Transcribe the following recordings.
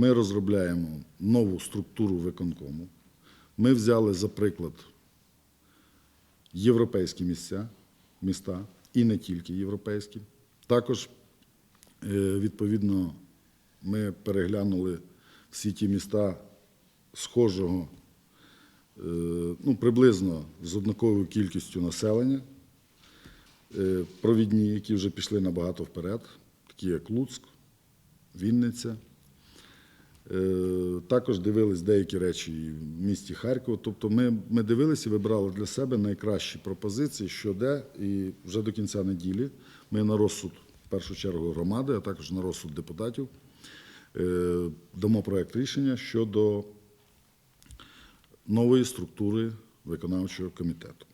ми розробляємо нову структуру виконкому. Ми взяли за приклад європейські місця, міста і не тільки європейські. Також, е, відповідно, ми переглянули всі ті міста схожого, е, ну, приблизно з однаковою кількістю населення, е, провідні, які вже пішли набагато вперед, такі як Луцьк, Вінниця. Е, Також дивились деякі речі в місті Харкова. Тобто ми, ми дивилися і вибрали для себе найкращі пропозиції, що де, і вже до кінця неділі ми на розсуд, в першу чергу, громади, а також на розсуд депутатів, е, дамо проект рішення щодо нової структури виконавчого комітету.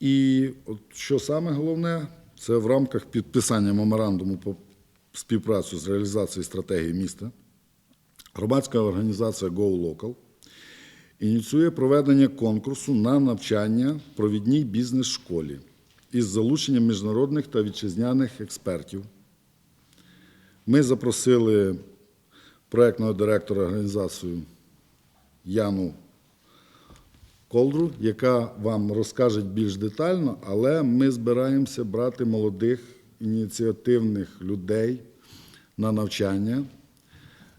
І от що саме головне, це в рамках підписання меморандуму по співпрацю з реалізацією стратегії міста. Громадська організація Go Local ініціює проведення конкурсу на навчання в провідній бізнес-школі із залученням міжнародних та вітчизняних експертів. Ми запросили проектного директора організації Яну Колдру, яка вам розкаже більш детально, але ми збираємося брати молодих ініціативних людей на навчання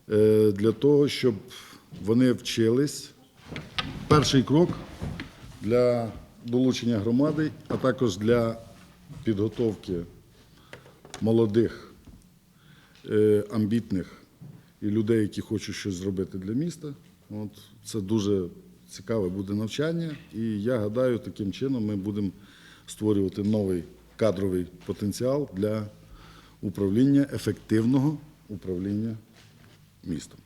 е, для того, щоб вони вчились. Перший крок для долучення громади, а також для підготовки молодих, е, амбітних і людей, які хочуть щось зробити для міста. От це дуже цікаве буде навчання, і я гадаю, таким чином ми будемо створювати новий кадровий потенціал для управління ефективного управління містом.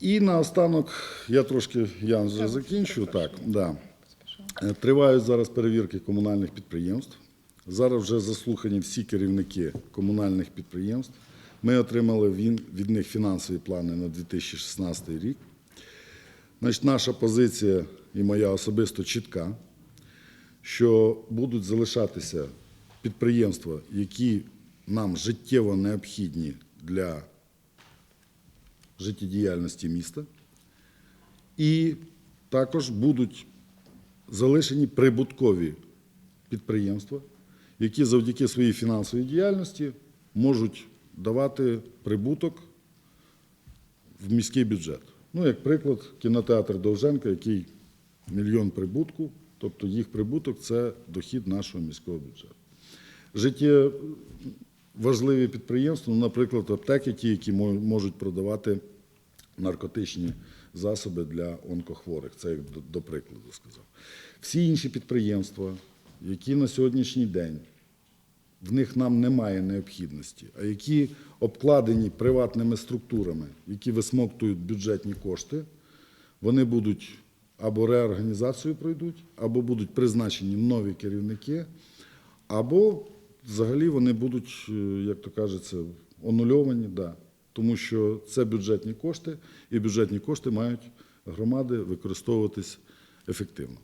І наостанок, я трошки я вже закінчу. Так, да. Е, Тривають зараз перевірки комунальних підприємств. Зараз вже заслухані всі керівники комунальних підприємств. Ми отримали він- від них фінансові плани на 2016 рік. Значить, наша позиція і моя особисто чітка, що будуть залишатися підприємства, які нам життєво необхідні для життєдіяльності міста, і також будуть залишені прибуткові підприємства, які завдяки своїй фінансовій діяльності можуть давати прибуток в міський бюджет. Ну, як приклад, кінотеатр Довженка, який мільйон прибутку, тобто їх прибуток це дохід нашого міського бюджету. Життє важливі підприємства, ну, наприклад, аптеки, ті, які можуть продавати наркотичні засоби для онкохворих. Це як до, прикладу сказав. Всі інші підприємства, які на сьогоднішній день в них нам немає необхідності, а які обкладені приватними структурами, які висмоктують бюджетні кошти, вони будуть або реорганізацію пройдуть, або будуть призначені нові керівники, або взагалі вони будуть, е, як то кажеться, онульовані, да. тому що це бюджетні кошти, і бюджетні кошти мають громади використовуватись ефективно.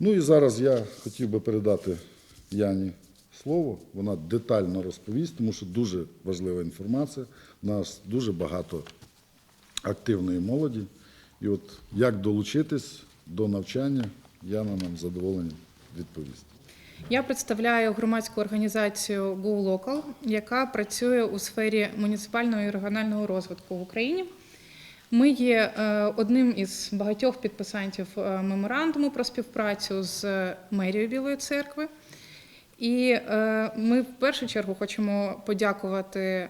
Ну і зараз я хотів би передати Яні слово. Вона детально розповість, тому що дуже важлива інформація. У нас дуже багато активної молоді. І от як долучитись до навчання, Яна нам з задоволенням відповість. Я представляю громадську організацію Go Local, яка працює у сфері муніципального і регіонального розвитку в Україні. Ми є е, одним із багатьох підписантів е, меморандуму про співпрацю з мерією Білої церкви. І е, ми в першу чергу хочемо подякувати е,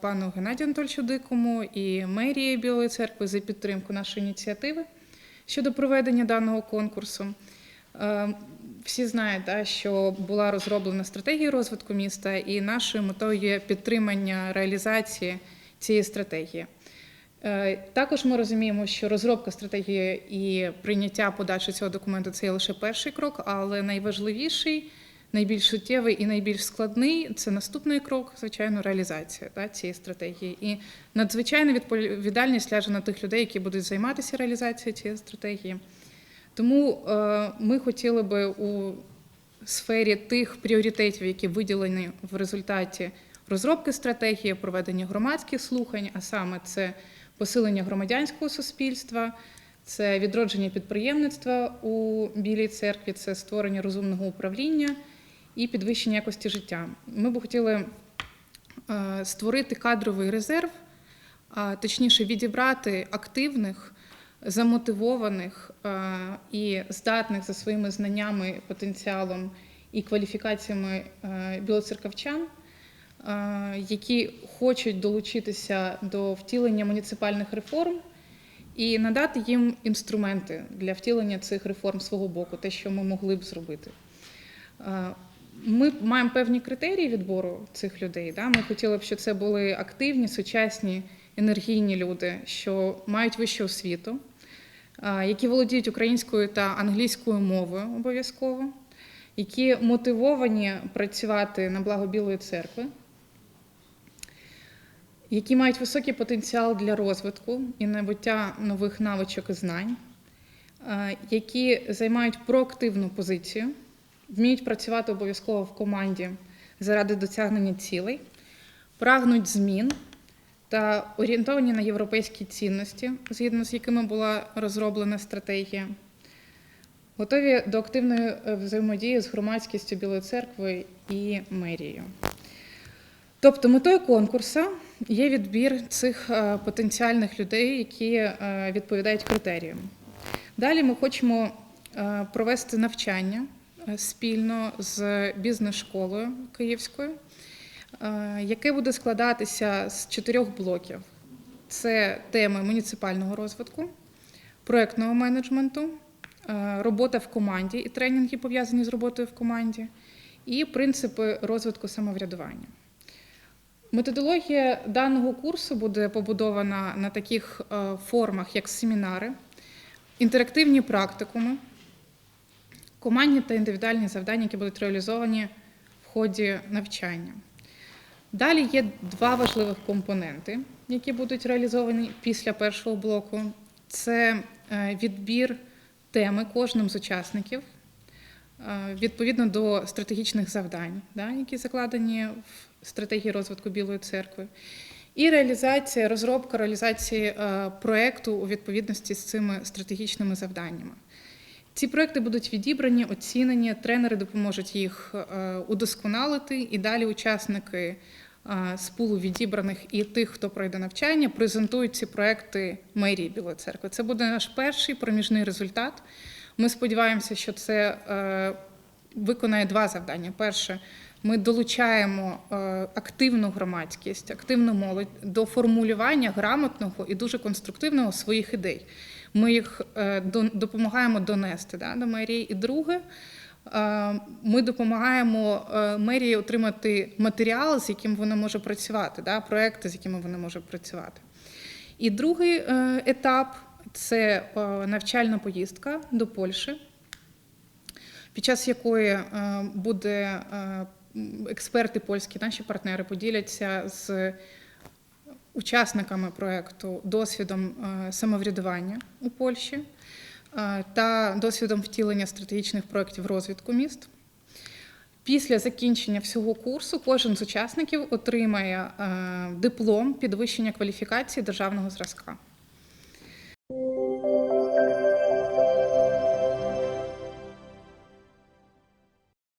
пану Геннадію Анатольовичу Дикому і мерії Білої церкви за підтримку нашої ініціативи щодо проведення даного конкурсу. Е, Всі знають, да, що була розроблена стратегія розвитку міста, і нашою метою є підтримання реалізації цієї стратегії. Е, Також ми розуміємо, що розробка стратегії і прийняття подачі цього документу це є лише перший крок, але найважливіший, найбільш суттєвий і найбільш складний це наступний крок, звичайно, реалізація да, цієї стратегії. І надзвичайна відповідальність ляже на тих людей, які будуть займатися реалізацією цієї стратегії. Тому е, ми хотіли би у сфері тих пріоритетів, які виділені в результаті розробки стратегії, проведення громадських слухань, а саме це посилення громадянського суспільства, це відродження підприємництва у Білій церкві, це створення розумного управління і підвищення якості життя. Ми б хотіли е, створити кадровий резерв, а точніше відібрати активних, замотивованих е, і здатних за своїми знаннями, потенціалом і кваліфікаціями е, білоцерківчан, е, які хочуть долучитися до втілення муніципальних реформ і надати їм інструменти для втілення цих реформ свого боку, те, що ми могли б зробити. Ми маємо певні критерії відбору цих людей. Да? Ми хотіли б, щоб це були активні, сучасні, енергійні люди, що мають вищу освіту, які володіють українською та англійською мовою обов'язково, які мотивовані працювати на благо Білої церкви, які мають високий потенціал для розвитку і набуття нових навичок і знань, які займають проактивну позицію, вміють працювати обов'язково в команді заради досягнення цілей, прагнуть змін та орієнтовані на європейські цінності, згідно з якими була розроблена стратегія. Готові до активної е, взаємодії з громадськістю Білої церкви і мерією. Тобто метою конкурсу є відбір цих е, потенціальних людей, які е, відповідають критеріям. Далі ми хочемо провести навчання спільно з бізнес-школою Київською, е, яке буде складатися з чотирьох блоків: це теми муніципального розвитку, проектного менеджменту, е, робота в команді і тренінги пов'язані з роботою в команді, і принципи розвитку самоврядування. Методологія даного курсу буде побудована на таких е, формах, як семінари, інтерактивні практикуми, командні та індивідуальні завдання, які будуть реалізовані в ході навчання. Далі є два важливих компоненти, які будуть реалізовані після першого блоку. Це е, відбір теми кожним з учасників е, відповідно до стратегічних завдань, які закладені в стратегії розвитку Білої церкви, і реалізація, розробка реалізації е, проекту у відповідності з цими стратегічними завданнями. Ці проекти будуть відібрані, оцінені, тренери допоможуть їх е, удосконалити, і далі учасники е, з пулу відібраних і тих, хто пройде навчання, презентують ці проекти мерії Білої церкви. Це буде наш перший проміжний результат. Ми сподіваємося, що це е, виконає два завдання. Перше, ми долучаємо активну громадськість, активну молодь до формулювання грамотного і дуже конструктивного своїх ідей. Ми їх е, допомагаємо донести да, до мерії. І друге, е, ми допомагаємо е, мерії отримати матеріал, з яким вона може працювати, да, проекти, з якими вона може працювати. І другий етап це навчальна поїздка до Польщі, під час якої буде експерти польські, наші партнери поділяться з учасниками проекту досвідом е, самоврядування у Польщі е, та досвідом втілення стратегічних проєктів розвитку міст. Після закінчення всього курсу кожен з учасників отримає е, диплом підвищення кваліфікації державного зразка.